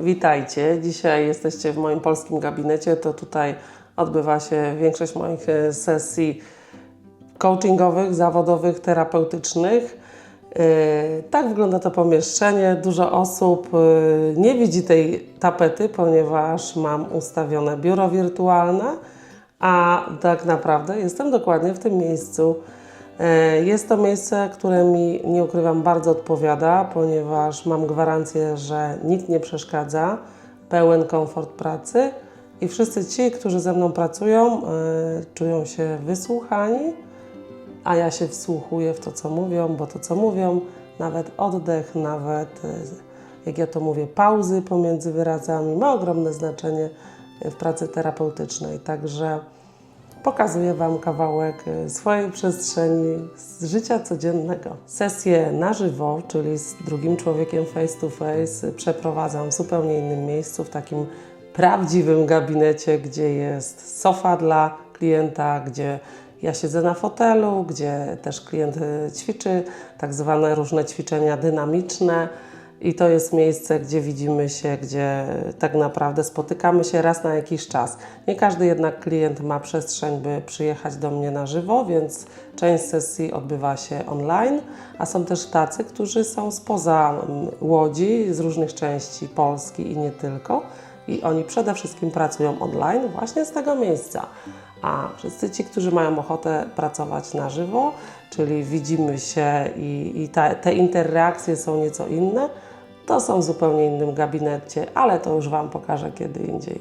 Witajcie. Dzisiaj jesteście w moim polskim gabinecie. To tutaj odbywa się większość moich e, sesji coachingowych, zawodowych, terapeutycznych. E, Tak wygląda to pomieszczenie. Dużo osób e, nie widzi tej tapety, ponieważ mam ustawione biuro wirtualne, a tak naprawdę jestem dokładnie w tym miejscu. E, Jest to miejsce, które mi, nie ukrywam, bardzo odpowiada, ponieważ mam gwarancję, że nikt nie przeszkadza, pełen komfort pracy i wszyscy ci, którzy ze mną pracują, e, czują się wysłuchani, a ja się wsłuchuję w to, co mówią, bo to, co mówią, nawet oddech, nawet, e, jak ja to mówię, pauzy pomiędzy wyrazami, ma ogromne znaczenie w pracy terapeutycznej. Także pokazuję Wam kawałek e, swojej przestrzeni z życia codziennego. Sesję na żywo, czyli z drugim człowiekiem face to face, przeprowadzam w zupełnie innym miejscu, w takim prawdziwym gabinecie, gdzie jest sofa dla klienta, gdzie ja siedzę na fotelu, gdzie też klient e, ćwiczy tak zwane różne ćwiczenia dynamiczne. I to jest miejsce, gdzie widzimy się, gdzie tak naprawdę spotykamy się raz na jakiś czas. Nie każdy jednak klient ma przestrzeń, by przyjechać do mnie na żywo, więc część sesji odbywa się online, a są też tacy, którzy są spoza mm, Łodzi, z różnych części Polski i nie tylko. I oni przede wszystkim pracują online właśnie z tego miejsca. A wszyscy ci, którzy mają ochotę pracować na żywo, czyli widzimy się i, i ta, te interakcje są nieco inne, to są w zupełnie innym gabinecie, ale to już Wam pokażę kiedy indziej.